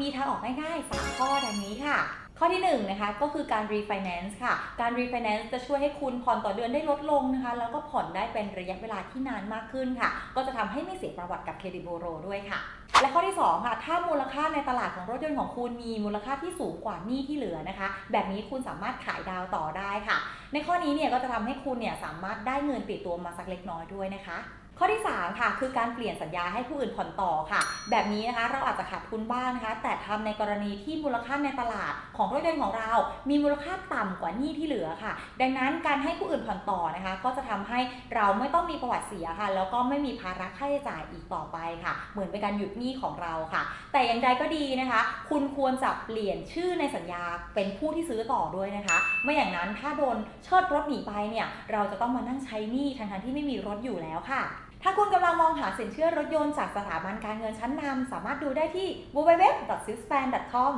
มีทางออกง่ายๆ3ข้อดังนี้ค่ะ ข้อที่1นะคะก็คือการ refinance ค่ะ การ refinance จะช่วยให้คุณผ่อนต่อเดือนได้ลดลงนะคะ แล้วก็ผ่อนได้เป็นระยะเวลาที่นานมากขึ้นค่ะ ก็จะทำให้ไม่เสียประวัติกับเครดิตบูโรด้วยค่ะและข้อที่2ค่ะ ถ้ามูลค่าในตลาดของรถยนต์ของคุณมีมูลค่าที่สูงกว่าหนี้ที่เหลือนะคะ แบบนี้คุณสามารถขายดาวต่อได้ค่ะ ในข้อนี้เนี่ยก็จะทำให้คุณเนี่ยสามารถได้เงินติดตัวมาสักเล็กน้อยด้วยนะคะข้อที่ 3 ค่ะ คือการเปลี่ยนสัญญาให้ผู้อื่นผ่อนต่อค่ะ แบบนี้นะคะเราอาจจะขาดทุนบ้างนะคะ แต่ทำในกรณีที่มูลค่าในตลาดของรถยนต์ของเรา มีมูลค่าต่ำกว่าหนี้ที่เหลือค่ะ ดังนั้นการให้ผู้อื่นผ่อนต่อนะคะ ก็จะทำให้เราไม่ต้องมีประวัติเสียค่ะ แล้วก็ไม่มีภาระค่าใช้จ่ายอีกต่อไปค่ะ เหมือนเป็นการหยุดหนี้ของเราค่ะ แต่อย่างใดก็ดีนะคะ คุณควรจะเปลี่ยนชื่อในสัญญาเป็นผู้ที่ซื้อต่อด้วยนะคะ ไม่อย่างนั้นถ้าโดนเชิดรถหนีไปเนี่ยเราจะต้องมานั่งใช้หนี้ทั้งๆที่ไม่มีรถอยู่แล้วค่ะ ถ้าคุณกำลังมองหาสินเชื่อรถยนต์จากสถาบันการเงินชั้นนำสามารถดูได้ที่ www.sispan.com